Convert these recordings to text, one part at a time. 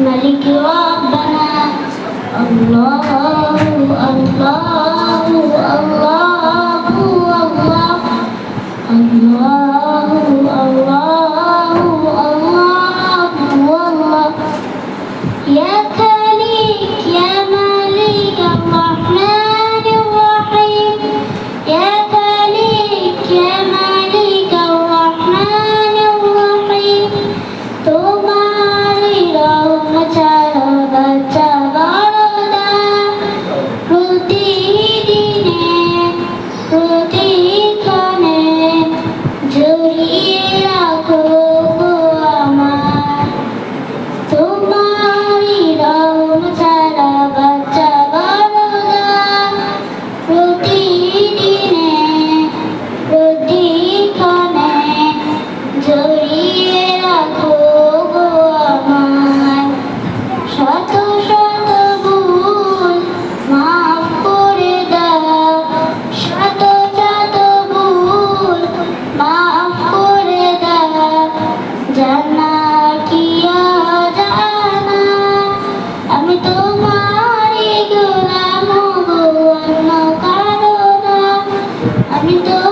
ملك ربنا الله الله baca 우리도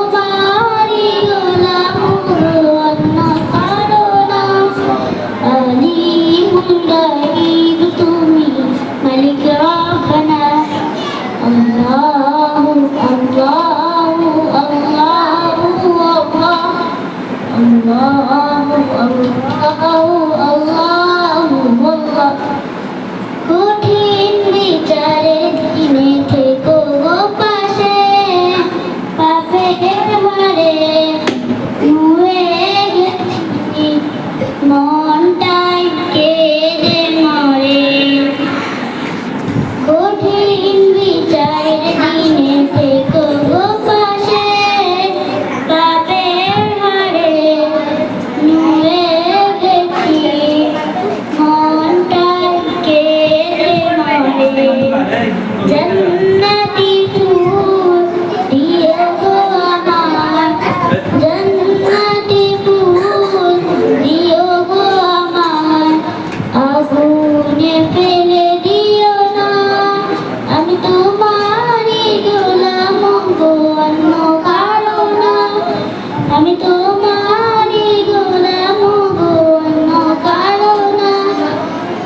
আমি তোমার গোলাম গো, অন্য কারও না।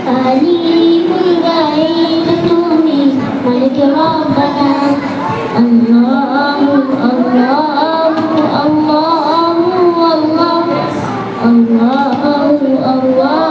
কালিমুল গাইল তুমি মালিক রব্বানা আল্লাহু আল্লাহু আল্লাহু আল্লাহু আল্লাহু আল্লাহু